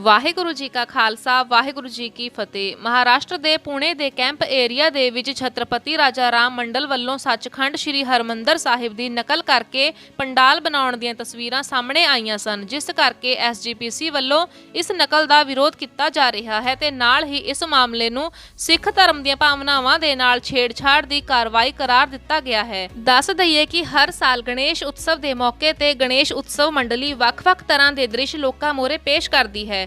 ਵਾਹਿਗੁਰੂ ਜੀ ਕਾ ਖਾਲਸਾ, ਵਾਹਿਗੁਰੂ ਜੀ ਕੀ ਫਤਿਹ। ਮਹਾਰਾਸ਼ਟਰ ਦੇ ਪੁਣੇ ਦੇ ਕੈਂਪ ਏਰੀਆ ਦੇ ਵਿੱਚ ਛਤਰਪਤੀ ਰਾਜਾ ਰਾਮ ਮੰਡਲ ਵੱਲੋਂ ਸੱਚਖੰਡ ਸ੍ਰੀ ਹਰਮੰਦਰ ਸਾਹਿਬ ਦੀ ਨਕਲ ਕਰਕੇ ਪੰਡਾਲ ਬਣਾਉਣ ਦੀਆਂ ਤਸਵੀਰਾਂ ਸਾਹਮਣੇ ਆਈਆਂ ਸਨ, ਜਿਸ ਕਰਕੇ ਐਸਜੀਪੀਸੀ ਵੱਲੋਂ ਇਸ ਨਕਲ ਦਾ ਵਿਰੋਧ ਕੀਤਾ ਜਾ ਰਿਹਾ ਹੈ ਤੇ ਨਾਲ ਹੀ ਇਸ ਮਾਮਲੇ ਨੂੰ ਸਿੱਖ ਧਰਮ ਦੀਆਂ ਭਾਵਨਾਵਾਂ ਦੇ ਨਾਲ ਛੇੜਛਾੜ ਦੀ ਕਾਰਵਾਈ ਕਰਾਰ ਦਿੱਤਾ ਗਿਆ ਹੈ। ਦੱਸ ਦਈਏ ਕਿ ਹਰ ਸਾਲ ਗਣੇਸ਼ ਉਤਸਵ ਦੇ ਮੌਕੇ ਤੇ ਗਣੇਸ਼ ਉਤਸਵ ਮੰਡਲੀ ਵੱਖ-ਵੱਖ ਤਰ੍ਹਾਂ ਦੇ ਦ੍ਰਿਸ਼ ਲੋਕਾਂ ਮੋਰੇ ਪੇਸ਼ ਕਰਦੀ ਹੈ।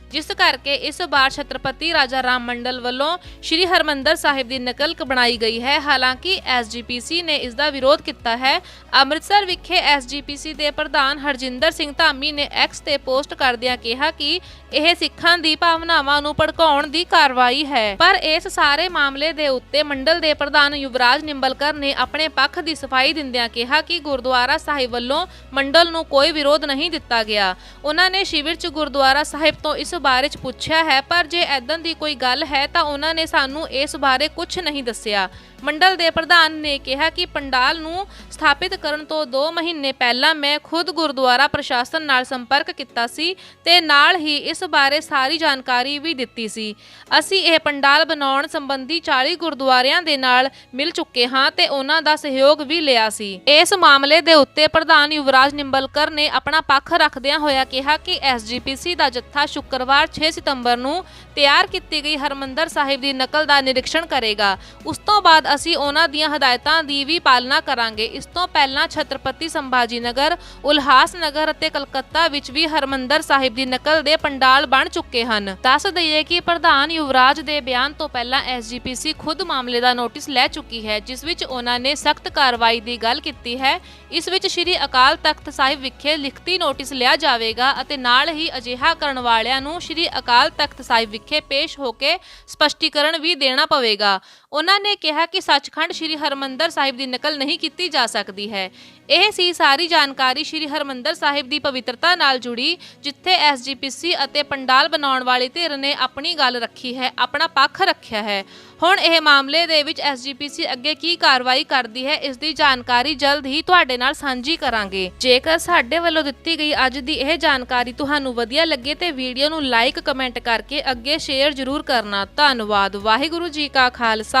ਜਿਸ ਕਰਕੇ ਇਸ ਵਾਰ ਛਤਰਪਤੀ ਰਾਜਾ ਰਾਮ ਮੰਡਲ ਵੱਲੋਂ ਸ਼੍ਰੀ ਹਰਮੰਦਰ ਸਾਹਿਬ ਦੀ ਨਕਲ ਬਣਾਈ ਗਈ ਹੈ। ਹਾਲਾਂਕਿ ਐਸਜੀਪੀਸੀ ਨੇ ਇਸ ਦਾ ਵਿਰੋਧ ਕੀਤਾ ਹੈ। ਅੰਮ੍ਰਿਤਸਰ ਵਿਖੇ ਐਸਜੀਪੀਸੀ ਦੇ ਪ੍ਰਧਾਨ ਹਰਜਿੰਦਰ ਸਿੰਘ ਧਾਮੀ ਨੇ ਐਕਸ ਤੇ ਪੋਸਟ ਕਰਦਿਆਂ ਕਿਹਾ ਕਿ ਇਹ ਸਿੱਖਾਂ ਦੀ ਭਾਵਨਾਵਾਂ ਨੂੰ ਭੜਕਾਉਣ ਦੀ ਕਾਰਵਾਈ ਹੈ। ਪਰ ਇਸ ਸਾਰੇ ਮਾਮਲੇ ਦੇ ਉੱਤੇ ਮੰਡਲ ਦੇ ਪ੍ਰਧਾਨ ਯੁਵਰਾਜ ਨਿੰਬਲਕਰ ਨੇ ਆਪਣੇ ਪੱਖ ਦੀ ਸਫ਼ਾਈ ਦਿੰਦਿਆਂ ਕਿਹਾ ਕਿ ਗੁਰਦੁਆਰਾ ਸਾਹਿਬ ਵੱਲੋਂ ਮੰਡਲ ਨੂੰ ਕੋਈ ਵਿਰੋਧ ਨਹੀਂ ਦਿੱਤਾ ਗਿਆ। ਉਹਨਾਂ ਨੇ ਸ਼ਿਵਰ 'ਚ ਗੁਰਦੁਆਰਾ ਸਾਹਿਬ ਤੋਂ ਇਸ ਬਾਰੇ 'ਚ ਪੁੱਛਿਆ ਹੈ, ਪਰ ਜੇ ਐਦਾਂ ਦੀ ਕੋਈ ਗੱਲ ਹੈ ਤਾਂ ਉਹਨਾਂ ਨੇ ਸਾਨੂੰ ਇਸ ਬਾਰੇ ਕੁਝ ਨਹੀਂ ਦੱਸਿਆ। ਮੰਡਲ ਦੇ ਪ੍ਰਧਾਨ ਨੇ ਕਿਹਾ ਕਿ ਪੰਡਾਲ ਨੂੰ ਸਥਾਪਿਤ ਕਰਨ ਤੋਂ 2 ਮਹੀਨੇ ਪਹਿਲਾਂ ਮੈਂ ਖੁਦ ਗੁਰਦੁਆਰਾ ਪ੍ਰਸ਼ਾਸਨ ਨਾਲ ਸੰਪਰਕ ਕੀਤਾ ਸੀ ਤੇ ਨਾਲ ਹੀ ਇਸ ਬਾਰੇ ਸਾਰੀ ਜਾਣਕਾਰੀ ਵੀ ਦਿੱਤੀ ਸੀ। ਅਸੀਂ ਇਹ ਪੰਡਾਲ ਬਣਾਉਣ ਸੰਬੰਧੀ 40 ਗੁਰਦੁਆਰਿਆਂ ਦੇ ਨਾਲ ਮਿਲ ਚੁੱਕੇ ਹਾਂ ਤੇ ਉਹਨਾਂ ਦਾ ਸਹਿਯੋਗ ਵੀ ਲਿਆ ਸੀ। ਇਸ ਮਾਮਲੇ ਦੇ ਉੱਤੇ ਪ੍ਰਧਾਨ ਯੁਵਰਾਜ ਨਿੰਬਲਕਰ ਨੇ ਆਪਣਾ ਪੱਖ ਰੱਖਦਿਆਂ ਹੋਇਆ ਕਿਹਾ ਕਿ ਐਸਜੀਪੀਸੀ ਦਾ ਜੱਥਾ ਸ਼ੁੱਕਰਵਾਰ 6 ਸਤੰਬਰ ਨੂੰ ਤਿਆਰ ਕੀਤੀ ਗਈ ਹਰਮੰਦਰ ਸਾਹਿਬ ਦੀ ਨਕਲ ਦਾ ਨਿਰੀਖਣ ਕਰੇਗਾ। ਉਸ ਤੋਂ ਬਾਅਦ ਅਸੀਂ ਉਹਨਾਂ ਦੀਆਂ ਹਦਾਇਤਾਂ ਦੀ ਵੀ ਪਾਲਣਾ ਕਰਾਂਗੇ। ਇਸ ਤੋਂ ਪਹਿਲਾਂ ਛਤਰਪਤੀ ਸੰਭਾਜੀ ਨਗਰ, ਉਲਹਾਸ ਨਗਰ ਅਤੇ ਕਲਕੱਤਾ ਵਿੱਚ ਵੀ ਹਰਮੰਦਰ ਸਾਹਿਬ ਦੀ ਨਕਲ ਦੇ ਪੰਡਾਲ ਬਣ ਚੁੱਕੇ ਹਨ। ਦੱਸ ਦਈਏ ਕਿ ਪ੍ਰਧਾਨ ਯੁਵਰਾਜ ਦੇ ਬਿਆਨ ਤੋਂ ਪਹਿਲਾਂ ਐਸਜੀਪੀਸੀ ਖੁਦ ਮਾਮਲੇ ਦਾ ਨੋਟਿਸ ਲੈ ਚੁੱਕੀ ਹੈ, ਜਿਸ ਵਿੱਚ ਉਹਨਾਂ ਨੇ ਸਖਤ ਕਾਰਵਾਈ ਦੀ ਗੱਲ ਕੀਤੀ ਹੈ। ਇਸ ਵਿੱਚ ਸ੍ਰੀ ਅਕਾਲ ਤਖਤ ਸਾਹਿਬ ਵਿਖੇ ਲਿਖਤੀ ਨੋਟਿਸ ਲਿਆ ਜਾਵੇਗਾ ਅਤੇ ਨਾਲ ਹੀ ਅਜਿਹਾ ਕਰਨ ਵਾਲਿਆਂ ਨੂੰ ਸ੍ਰੀ ਅਕਾਲ ਤਖਤ ਸਾਹਿਬ ਵਿਖੇ ਪੇਸ਼ ਹੋ ਕੇ ਸਪਸ਼ਟੀਕਰਨ ਵੀ ਦੇਣਾ ਪਵੇਗਾ। ਉਹਨਾਂ ਨੇ ਕਿਹਾ ਕਿ ਸੱਚਖੰਡ ਸ੍ਰੀ ਹਰਮੰਦਰ ਸਾਹਿਬ ਦੀ ਨਕਲ ਨਹੀਂ ਕੀਤੀ ਜਾ ਸਕਦੀ ਹੈ। ਇਹ ਸੀ ਸਾਰੀ ਜਾਣਕਾਰੀ ਸ੍ਰੀ ਹਰਮੰਦਰ ਸਾਹਿਬ ਦੀ ਪਵਿੱਤਰਤਾ ਨਾਲ ਜੁੜੀ, ਜਿੱਥੇ ਐਸਜੀਪੀਸੀ ਅਤੇ ਪੰਡਾਲ ਬਣਾਉਣ ਵਾਲੀ ਧਿਰ ਨੇ ਆਪਣੀ ਗੱਲ ਰੱਖੀ ਹੈ, ਆਪਣਾ ਪੱਖ ਰੱਖਿਆ ਹੈ। ਹੁਣ ਇਹ ਮਾਮਲੇ ਦੇ ਵਿੱਚ ਐਸਜੀਪੀਸੀ ਅੱਗੇ ਕੀ ਕਾਰਵਾਈ ਕਰਦੀ ਹੈ, ਇਸ ਦੀ ਜਾਣਕਾਰੀ ਜਲਦ ਹੀ ਤੁਹਾਡੇ ਨਾਲ ਸਾਂਝੀ ਕਰਾਂਗੇ। ਜੇਕਰ ਸਾਡੇ ਵੱਲੋਂ ਦਿੱਤੀ ਗਈ ਅੱਜ ਦੀ ਇਹ ਜਾਣਕਾਰੀ ਤੁਹਾਨੂੰ ਵਧੀਆ ਲੱਗੇ ਤੇ ਵੀਡੀਓ ਨੂੰ ਲਾਈਕ, ਕਮੈਂਟ ਕਰਕੇ ਅੱਗੇ ਸ਼ੇਅਰ ਜ਼ਰੂਰ ਕਰਨਾ। ਧੰਨਵਾਦ। ਵਾਹਿਗੁਰੂ ਜੀ ਕਾ ਖਾਲਸਾ।